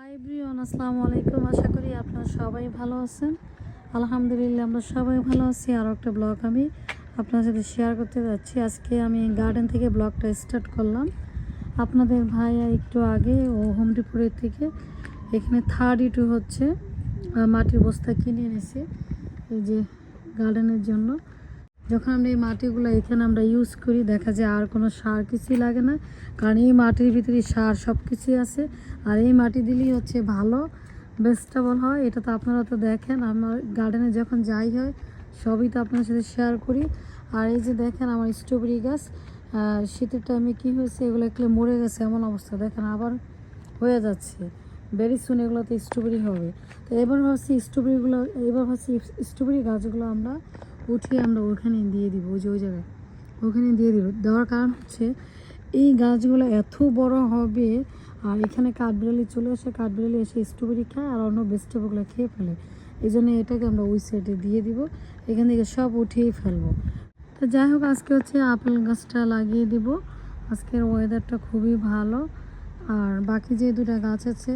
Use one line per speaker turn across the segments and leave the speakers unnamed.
High Brian আসসালামু আলাইকুম। আশা করি আপনারা সবাই ভালো আছেন। আলহামদুলিল্লাহ, আমরা সবাই ভালো আছি। আরও একটা ব্লগ আমি আপনার সাথে শেয়ার করতে যাচ্ছি। আজকে আমি গার্ডেন থেকে ব্লগটা স্টার্ট করলাম। আপনাদের ভাইয়া একটু আগে, ও হোম ডিপোরের থেকে এখানে থার্ড ইটু হচ্ছে মাটির বস্তা কিনে এনেছে, এই যে গার্ডেনের জন্য। যখন আমরা এই মাটিগুলো এখানে আমরা ইউজ করি, দেখা যায় আর কোনো সার কিছুই লাগে না। কারণ এই মাটির ভিতরে সার সব কিছুই আছে। আর এই মাটি দিলেই হচ্ছে ভালো ভেজিটেবল হয়। এটা তো আপনারা তো দেখেন, আমার গার্ডেনে যখন যাই হয়, সবই তো আপনার সাথে শেয়ার করি। আর এই যে দেখেন আমার স্ট্রবেরি গাছ শীতের টাইমে কী হয়েছে, এগুলো একটু মরে গেছে এমন অবস্থা। দেখেন আবার হয়ে যাচ্ছে। ভেরি সুন এগুলোতে স্ট্রবেরি হবে। তো এবার ভাবছি স্ট্রবেরিগুলো এবার ভাবছি স্ট্রবেরি গাছগুলো আমরা উঠিয়ে আমরা ওখানে দিয়ে দিব, ওই যে ওই জায়গায়। ওখানে দিয়ে দিব। দেওয়ার কারণ হচ্ছে, এই গাছগুলো এত বড় হবে, আর এখানে কাঠবিড়ালি চলে আসে, কাঠবিড়ালি এসে স্ট্রবেরি খায় আর অন্য ভেজিটেবলগুলো খেয়ে ফেলে। এই জন্য এটাকে আমরা ওই সাইডে দিয়ে দিব, এখান থেকে সব উঠিয়েই ফেলব। তো যাই হোক, আজকে হচ্ছে আপেল গাছটা লাগিয়ে দিব। আজকের ওয়েদারটা খুবই ভালো। আর বাকি যে দুটা গাছ আছে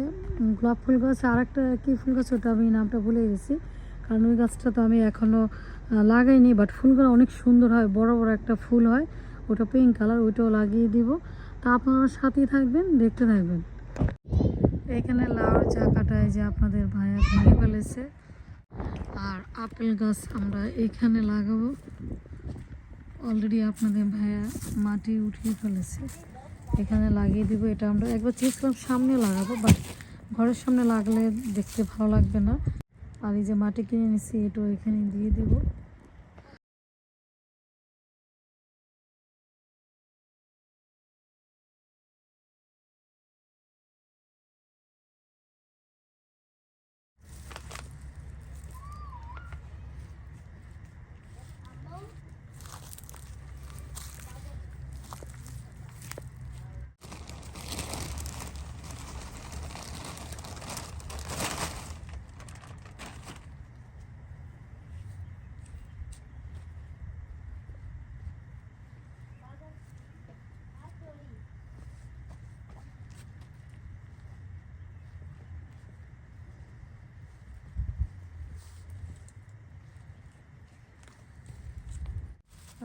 গোলাপ ফুল গাছ আর একটা কী ফুল গাছ, ওটা আমি নামটা ভুলে গেছি। কারণ ওই গাছটা তো আমি এখনও লাগাইনি বাট ফুলগুলো অনেক সুন্দর হয়, বড় বড় একটা ফুল হয়। ওটা পিঙ্ক কালার ওইটাও লাগিয়ে দিব। তা আপনারা সাথেই থাকবেন, দেখতে থাকবেন। এখানে লাউর চাকাটায় যে আপনাদের ভাইয়া ভেঙে ফেলেছে। আর আপেল গাছ আমরা এখানে লাগাবো। অলরেডি আপনাদের ভাইয়া মাটি উঠিয়ে ফেলেছে। এখানে লাগিয়ে দিব, এটা আমরা একবার চেয়েছিলাম সামনে লাগাবো বাট ঘরের সামনে লাগলে দেখতে ভালো লাগবে না। আর এই যে মাটি কিনে নিচ্ছি এটাও এখানে দিয়ে দেব।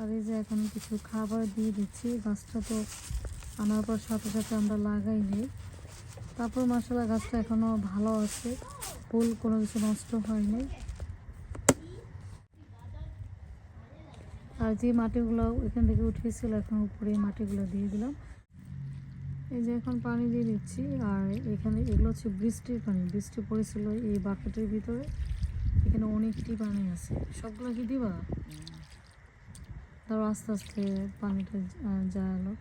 আর এই যে এখন কিছু খাবার দিয়ে দিচ্ছি। গাছটা তো আনার পর সাথে সাথে আমরা লাগাইনি তারপর মশলা গাছটা এখনও ভালো আছে। ফুল কোনো কিছু নষ্ট হয়নি। আর যে মাটিগুলো এখান থেকে উঠিয়েছিল, এখন উপরে মাটিগুলো দিয়ে দিলাম। এই যে এখন পানি দিয়ে দিচ্ছি। আর এখানে এগুলো হচ্ছে বৃষ্টির পানি। বৃষ্টি পড়েছিল এই বাকেটের ভিতরে। এখানে অনেকটি পানি আছে। সবগুলো কি দিবা? তারপর আস্তে আস্তে পানিটা জালো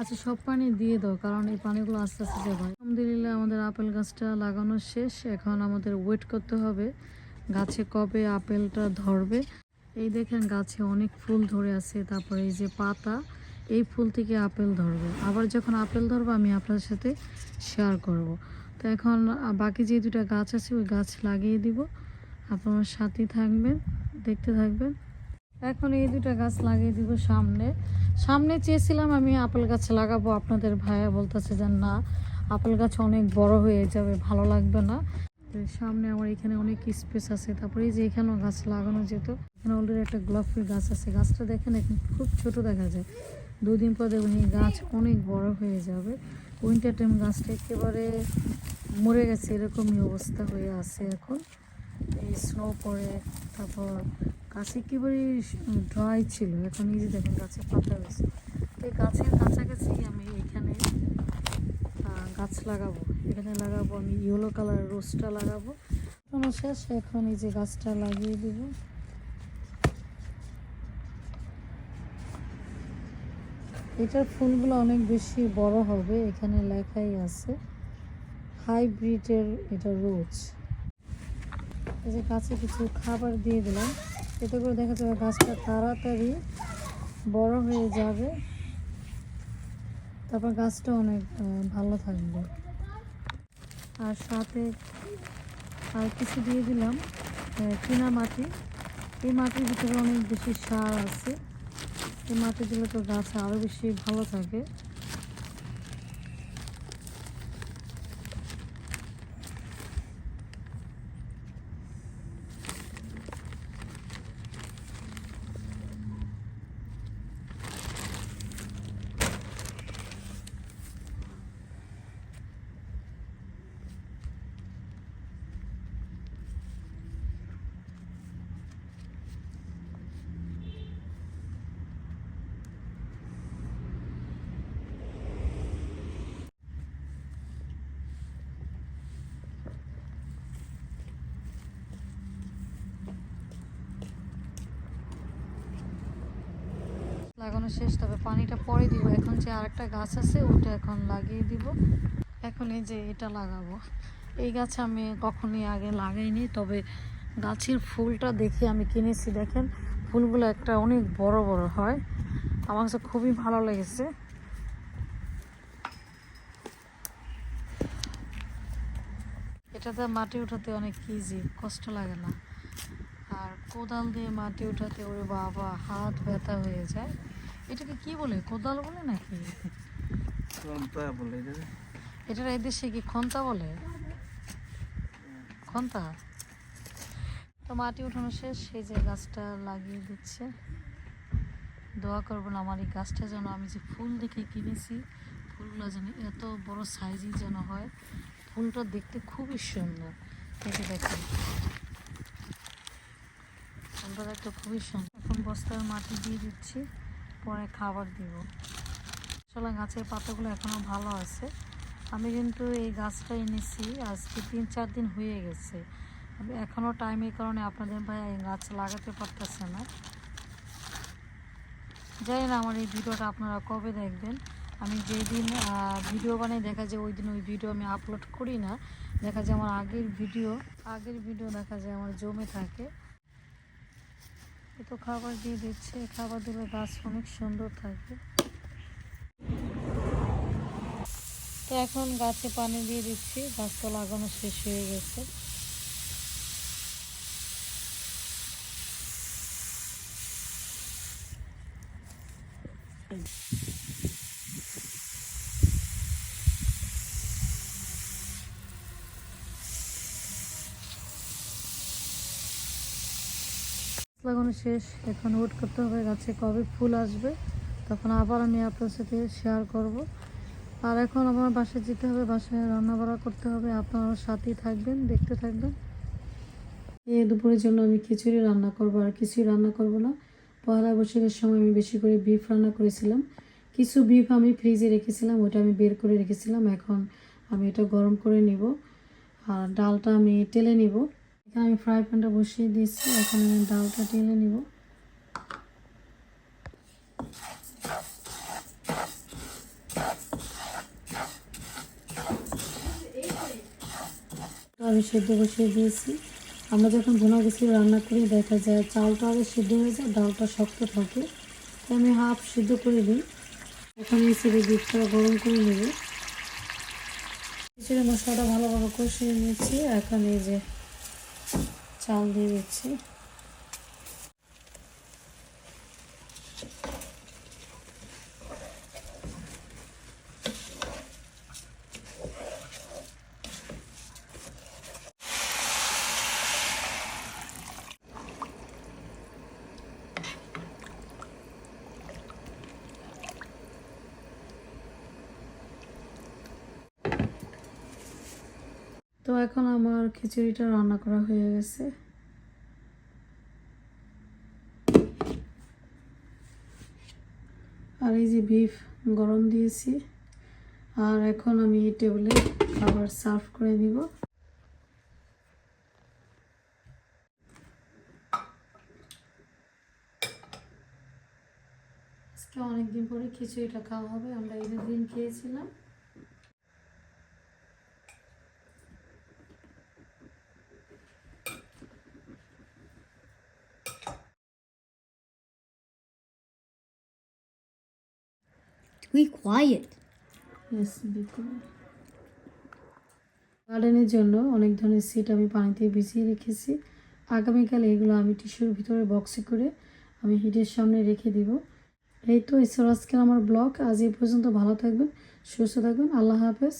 আচ্ছা সব পানি দিয়ে দাও, কারণ এই পানিগুলো আস্তে আস্তে যাবে আলহামদুলিল্লাহ, আমাদের আপেল গাছটা লাগানো শেষ। এখন আমাদের ওয়েট করতে হবে গাছে কবে আপেলটা ধরবে। এই দেখেন, গাছে অনেক ফুল ধরে আছে। তারপরে এই যে পাতা, এই ফুল থেকে আপেল ধরবে। আবার যখন আপেল ধরবে, আমি আপনার সাথে শেয়ার করব। তো এখন বাকি যে দুটা গাছ আছে, ওই গাছ লাগিয়ে দিব। আপনার সাথেই থাকবেন, দেখতে থাকবেন। এখন এই দুটা গাছ লাগিয়ে দিব সামনে। সামনে চেয়েছিলাম আমি আপেল গাছ লাগাবো, আপনাদের ভাইয়া বলতেছে যে না, আপেল গাছ অনেক বড় হয়ে যাবে, ভালো লাগবে না। সামনে আমার এখানে অনেক স্পেস আছে, তারপরে যে এখানেও গাছ লাগানো যেত। এখানে অলরেডি একটা গোলাপ ফুল গাছ আছে, গাছটা দেখেন, এখন খুব ছোট দেখা যায়। দুদিন পর দেখবেন এই গাছ অনেক বড় হয়ে যাবে। উইন্টার টাইম গাছটা একেবারে মরে গেছে, এরকমই অবস্থা হয়ে আছে এখন। এই স্নো পড়ে, তারপর গাছ একেবারে ড্রাই ছিল। এখন এই যে দেখেন, গাছে পাতা হয়েছে। তো এই গাছের কাছাকাছি আমি এখানে গাছ লাগাবো। এখানে লাগাবো আমি ইয়েলো কালার রোজটা লাগাবো। কোনো শেষ, এখন এই যে গাছটা লাগিয়ে দিব। এটার ফুলগুলো অনেক বেশি বড় হবে, এখানে লেখাই আছে, হাইব্রিডের এটা রোজ। এই যে গাছে কিছু খাবার দিয়ে দিলাম, এতে করে দেখা যাবে গাছটা তাড়াতাড়ি বড় হয়ে যাবে, তারপর গাছটা অনেক ভালো থাকবে। আর সাথে আর কিছু দিয়ে দিলাম চীনা মাটি। এই মাটির ভিতরে অনেক বেশি সার আছে। এই মাটি দিলে তো গাছ আরও বেশি ভালো থাকে। লাগানো শেষ, তবে পানিটা পরে দিব। এখন যে আরেকটা গাছ আছে, ওটা এখন লাগিয়ে দিব। এখন এই যে এটা লাগাবো। এই গাছ আমি কখনোই আগে লাগাইনি, তবে গাছের ফুলটা দেখে আমি কিনেছি। দেখেন, ফুলগুলো একটা অনেক বড় বড় হয়। আমার কাছে খুবই ভালো লেগেছে। এটাতে মাটি উঠাতে অনেক ইজি কষ্ট লাগে না। আর কোদাল দিয়ে মাটি উঠাতে ওরে বাবা, হাত ব্যথা হয়ে যায়। এটাকে কি বলে? কোদাল বলে নাকি?
কোনটা বলে
এটা। এই দেশে কি খন্তা বলে? খন্তা? তো মাটি উঠানো শেষ সেই যে গাছটা লাগিয়ে দিচ্ছে। দোয়া করব না আমার এই গাছটা যেন আমি যে ফুল দেখে কিনেছি ফুলগুলো যেন এত বড় সাইজই যেন হয়। ফুলটা দেখতে খুবই সুন্দর। যে দেখেন। ফুলটা দেখতে খুবই সুন্দর। এখন বস্তার মাটি দিয়ে দিচ্ছি। পরে খাবার দিব। আসলে গাছের পাতাগুলো এখনও ভালো আছে। আমি কিন্তু এই গাছটা এনেছি, আজকে তিন চার দিন হয়ে গেছে। এখনও টাইমের কারণে আপনাদের ভাই এই গাছ লাগাতে পারতেছে না। জানি না আমার এই ভিডিওটা আপনারা কবে দেখবেন। আমি যেই দিন ভিডিও বানাই, দেখা যায় ওই দিন ওই ভিডিও আমি আপলোড করি না। দেখা যায় আমার আগের ভিডিও আগের ভিডিও দেখা যায় আমার জমে থাকে। তো খাবার দিয়ে দিচ্ছে। খাবার দিলে গাছ অনেক সুন্দর থাকবে তো এখন গাছে পানি দিয়ে দিচ্ছি। গাছ তো লাগানো শেষ হয়ে গেছে। লাগানো শেষ, এখন ওয়েট করতে হবে গাছে কবে ফুল আসবে। তখন আবার আমি আপনার সাথে শেয়ার করব। আর এখন আমার বাসায় যেতে হবে, বাসায় রান্না বাড়া করতে হবে। আপনারা সাথেই থাকবেন, দেখতে থাকবেন। এই দুপুরের জন্য আমি খিচুড়ি রান্না করব, আর কিছুই রান্না করব না। পয়লা বৈশাখের সময় আমি বেশি করে বিফ রান্না করেছিলাম। কিছু বিফ আমি ফ্রিজে রেখেছিলাম, ওটা আমি বের করে রেখেছিলাম। এখন আমি এটা গরম করে নিব। আর ডালটা আমি টেলে নিব। আমি ফ্রাই প্যানটা বসিয়ে দিয়েছি, এখন আমি ডালটা টেলে নিব। আমি সেদ্ধ বসিয়ে দিয়েছি। আমরা যখন ভুনা গেছি রান্না করি, দেখা যায় চালটা আগে সিদ্ধ হয়ে যায়, ডালটা শক্ত থাকে। তাই আমি হাফ সিদ্ধ করে দিই। এখন সেরে দুধটা গরম করে নেব। খিচুড়ি মশলাটা ভালোভাবে কষিয়ে নিয়েছি। এখন এই যে চাল দিয়ে দিচ্ছি। এখন আমার খিচুড়িটা রান্না করা হয়ে গেছে। আর এই যে বিফ গরম দিয়েছি। আর এখন আমি টেবিলে খাবার সার্ভ করে দিব আজকে অনেকদিন পরে খিচুড়িটা খাওয়া হবে, আমরা ঈদের দিন খেয়েছিলাম।
Be quiet.
গার্ডেনের জন্য অনেক ধরনের সিট আমি পানিতে ভিজিয়ে রেখেছি। আগামীকাল এগুলো আমি টিস্যুর ভিতরে বক্সে করে আমি হিটের সামনে রেখে দিব। এই তো ঈশ্বর আজকের আমার ব্লগ আজ এই পর্যন্ত ভালো থাকবেন, সুস্থ থাকবেন। আল্লাহ হাফেজ।